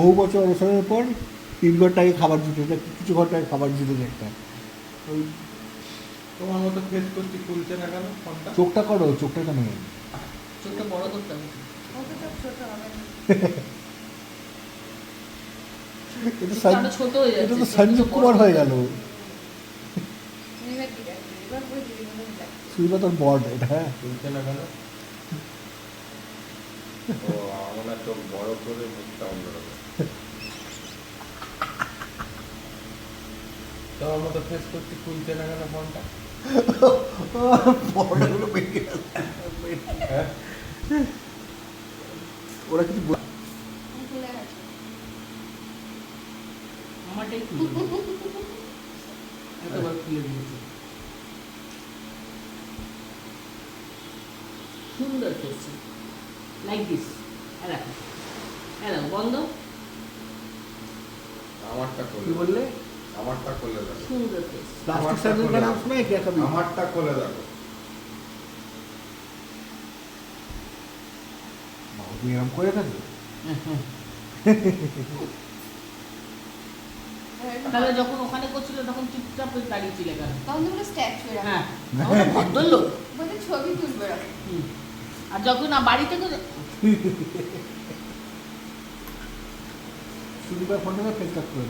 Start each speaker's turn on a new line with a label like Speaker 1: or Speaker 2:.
Speaker 1: বহু বছর অবসরের পর তিন ঘণ্টা আগে খাবার দিতে এটা কিছু ঘণ্টা আগে খাবার দিতে একটা ওই
Speaker 2: তোমার মতো ফেস করছি খুলছে না কেন
Speaker 1: চোখটা করো চোখটা কেন
Speaker 3: চোখটা বড় করতে হবে।
Speaker 1: এটা
Speaker 3: হয়ে
Speaker 1: তো সঞ্জীব কুমার হয়ে গেল। সুইবা তোর বড এটা হ্যাঁ।
Speaker 2: খুলছে না কেন? চোখ বড় করে মুখটা অন্যরকম তোমার মতো ফেস করছি খুলছে না কেন ফোনটা?
Speaker 1: বেরিয়ে
Speaker 2: হ্যাঁ?
Speaker 1: ওরা কিছু বল-
Speaker 4: আমি খুলে গেছে।
Speaker 3: আমারটাই এতবার খুলে দিয়েছে। সুন্দর করছে লাইক দিস দেখো হ্যাঁ দেখো বন্ধ
Speaker 2: আমারটা
Speaker 1: কি
Speaker 2: খুলে
Speaker 1: বললে
Speaker 2: আমারটা খুলে দেখো
Speaker 3: সুন্দর ফেস
Speaker 1: প্লাস্টিক সার্জারি का नाम सुना है क्या कभी
Speaker 2: আমারটা খুলে দেখো
Speaker 1: বাবা, তুমি এরকম করে থাকবে
Speaker 3: তাহলে যখন ওখানে করছিল তখন চুপচাপ ওই দাঁড়িয়ে ছিলে কেন
Speaker 4: তখন তো পুরো statue এরকম।
Speaker 3: হ্যাঁ আমরা ভদ্রলোক
Speaker 4: বলছে ছবি তুলবো এরকম।
Speaker 3: হুম। আর যখন না বাড়িতে শুধু
Speaker 1: ফোন থেকে ফেস করে